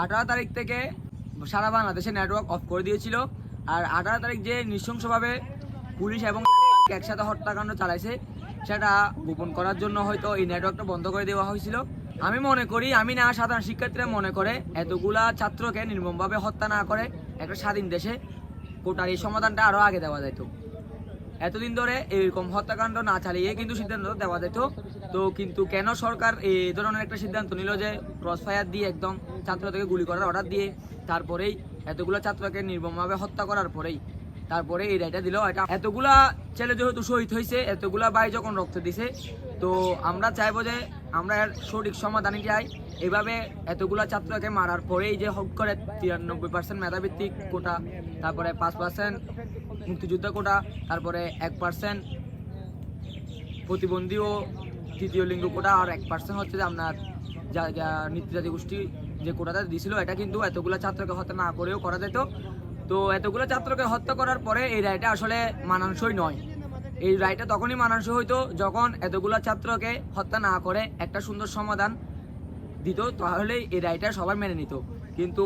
আঠারো তারিখ থেকে সারা বাংলাদেশে নেটওয়ার্ক অফ করে দিয়েছিল। আর আঠারো তারিখ যে নৃশংসভাবে পুলিশ এবং একসাথে হত্যাকাণ্ড চালাইছে, সেটা গোপন করার জন্য হয়তো এই নেটওয়ার্কটা বন্ধ করে দেওয়া হয়েছিল। আমি মনে করি, আমি না, সাধারণ শিক্ষার্থীরা মনে করে, এতগুলা ছাত্রকে নির্মমভাবে হত্যা না করে একটা স্বাধীন দেশে কোটার এই সমাধানটা আরও আগে দেওয়া যেত এতদিন ধরে এরকম হত্যাকাণ্ড না চালিয়ে কিন্তু সিদ্ধান্ত দেওয়া যেত তো কিন্তু কেন সরকার এই ধরনের একটা সিদ্ধান্ত নিল যে ক্রস ফায়ার দিয়ে একদম ছাত্রদেরকে গুলি করার অর্ডার দিয়ে, তারপরেই এতগুলো ছাত্রকে নির্মমভাবে হত্যা করার পরেই, তারপরে এই রায়টা দিল। এটা এতগুলা ছেলে যেহেতু শহীদ হয়েছে, এতগুলা ভাই যখন রক্ত দিছে, তো আমরা চাইব যে আমরা এর সঠিক সমাধানে চাই। এভাবে এতগুলা ছাত্রকে মারার পরেই যে হক করে তিরানব্বই পার্সেন্ট মেধাভিত্তিক কোটা, তারপরে পাঁচ পার্সেন্ট মুক্তিযুদ্ধ কোটা, তারপরে এক পার্সেন্ট প্রতিবন্ধী ও তৃতীয় লিঙ্গ কোটা আর এক পার্সেন্ট হচ্ছে যে আপনার নৃত্যজাতি গোষ্ঠী যে কোটাটা দিয়েছিল এটা কিন্তু এতগুলো ছাত্রকে হত্যা না করেও করা যেত। তো এতগুলো ছাত্রকে হত্যা করার পরে এই রায়টা আসলে মানানসই নয়। এই রায়টা তখনই মানানসই হইতো যখন এতগুলো ছাত্রকে হত্যা না করে একটা সুন্দর সমাধান দিত তাহলে এই রায়টা সবাই মেনে নিত। কিন্তু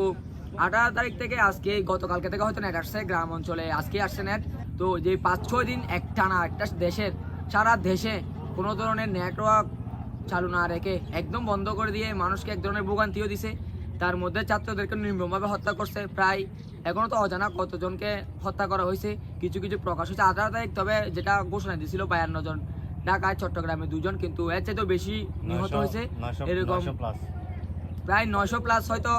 আঠারো তারিখ থেকে আজকে, গতকালকে থেকে হয়তো নেট আসছে গ্রাম অঞ্চলে, আজকে আসছে নেট তো যে পাঁচ, ছয় দিন একটানা একটা দেশের, সারা দেশে কোনো ধরনের নেটওয়ার্ক চালু না রেখে একদম বন্ধ করে দিয়ে মানুষকে এক ধরনের ভোগান্তিও দিছে। তার মধ্যে ছাত্রদেরকে নির্মমভাবে হত্যা করছে প্রায় এখনও তো অজানা কতজনকে হত্যা করা হয়েছে কিছু কিছু প্রকাশ হয়েছে। আঠারো তারিখ তবে যেটা ঘোষণা দিয়েছিল বায়ান্ন জন। ঢাকায় চট্টগ্রামে দুজন কিন্তু এর চাইতেও বেশি নিহত হয়েছে। এরকম প্রায় নয়শো প্লাস হয়তো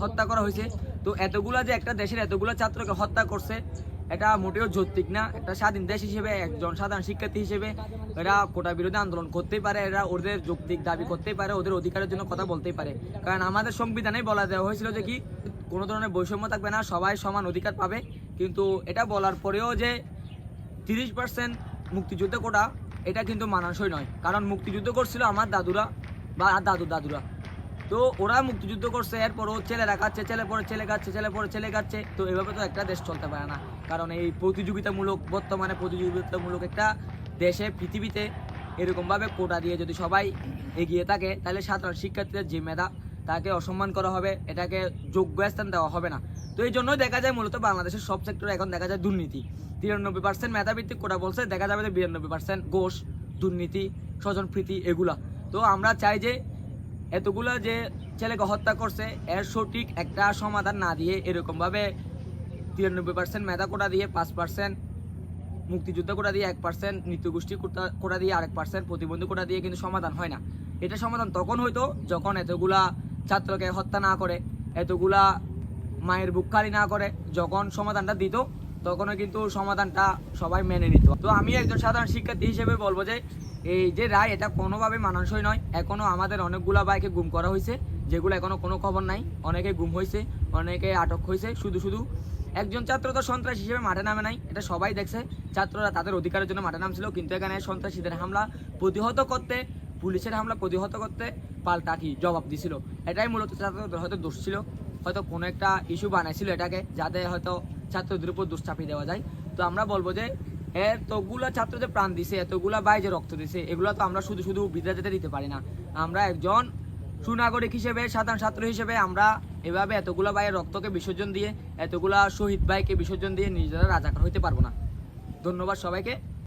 হত্যা করা হয়েছে। তো এতগুলা যে একটা দেশের এতগুলা ছাত্রকে হত্যা করছে এটা মোটেও যৌক্তিক না। একটা স্বাধীন দেশ হিসেবে, একজন সাধারণ শিক্ষার্থী হিসেবে এরা কোটা বিরোধী আন্দোলন করতেই পারে, এরা ওদের যৌক্তিক দাবি করতেই পারে, ওদের অধিকারের জন্য কথা বলতেই পারে। কারণ আমাদের সংবিধানেই বলা দেওয়া হয়েছিল যে কি, কোনো ধরনের বৈষম্য থাকবে না, সবাই সমান অধিকার পাবে। কিন্তু এটা বলার পরেও যে তিরিশ পার্সেন্ট মুক্তিযুদ্ধ কোটা, এটা কিন্তু মানানসই নয়। কারণ মুক্তিযুদ্ধ করছিল আমার দাদুরা বা দাদু দাদুরা। তো ওরা মুক্তিযুদ্ধ করছে, এরপরও ছেলেরা খাচ্ছে ছেলে পরে ছেলে খাচ্ছে, ছেলে পরে ছেলে খাচ্ছে। তো এভাবে তো একটা দেশ চলতে পারে না। কারণ এই প্রতিযোগিতামূলক, বর্তমানে প্রতিযোগিতামূলক একটা দেশে, পৃথিবীতে এরকমভাবে কোটা দিয়ে যদি সবাই এগিয়ে থাকে, তাহলে সাধারণ শিক্ষার্থীদের যে মেধা, তাকে অসম্মান করা হবে, এটাকে যোগ্য স্থান দেওয়া হবে না। তো এই জন্যই দেখা যায় মূলত বাংলাদেশের সব সেক্টরে এখন দেখা যায় দুর্নীতি। তিরানব্বই পার্সেন্ট মেধাভিত্তিক কোটা বলছে, দেখা যাবে যে বিরানব্বই পার্সেন্ট ঘোষ দুর্নীতি, স্বজনপ্রীতি, এগুলা। তো আমরা চাই যে এতগুলা যে ছেলেকে হত্যা করছে, এর সঠিক একটা সমাধান না দিয়ে এরকমভাবে তিরানব্বই পার্সেন্ট মেধা কোটা দিয়ে, পাঁচ পার্সেন্ট মুক্তিযুদ্ধ কোটা দিয়ে, এক পার্সেন্ট নৃত্যগোষ্ঠী কোটা- দিয়ে, আরেক পার্সেন্ট প্রতিবন্ধী কোটা দিয়ে কিন্তু সমাধান হয় না। এটা সমাধান তখন হইতো যখন এতগুলা ছাত্রকে হত্যা না করে, এতগুলা মায়ের বুক খালি না করে যখন সমাধানটা দিত, তখনও কিন্তু সমাধানটা সবাই মেনে নিত। তো আমি একজন সাধারণ শিক্ষার্থী হিসেবে বলব যে এই যে রায়, এটা কোনোভাবে মানানসই নয়। এখনও আমাদের অনেকগুলা বাইকে গুম করা হয়েছে, যেগুলো এখনও কোনো খবর নাই। অনেকে গুম হয়েছে, অনেকে আটক হয়েছে। শুধু শুধু একজন ছাত্র তো সন্ত্রাস হিসেবে মাঠে নামে নাই, এটা সবাই দেখছে। ছাত্ররা তাদের অধিকারের জন্য মাঠে নামছিল, কিন্তু এখানে সন্ত্রাসীদের হামলা প্রতিহত করতে, পুলিশের হামলা প্রতিহত করতে পাল্টা কি জবাব দিছিল। এটাই মূলত ছাত্রদের হয়তো দোষ ছিল। হয়তো কোনো একটা ইস্যু বানাইছিল এটাকে, যাতে হয়তো ছাত্রদের উপর দোষ চাপিয়ে দেওয়া যায়। তো আমরা বলব যে এতগুলা ছাত্র যে প্রাণ দিছে, এতগুলা বাইজে যে রক্ত দিছে, এগুলো তো আমরা শুধু শুধু বিদ্যার্থীতে দিতে পারি না। আমরা একজন সুনাগরিক হিসেবে, সাধারণ ছাত্র হিসেবে আমরা এভাবে এতগুলা ভাইয়ের রক্তকে বিসর্জন দিয়ে, এতগুলা শহীদ ভাইকে বিসর্জন দিয়ে নিজেরা রাজাকার হইতে পারব না। ধন্যবাদ সবাইকে।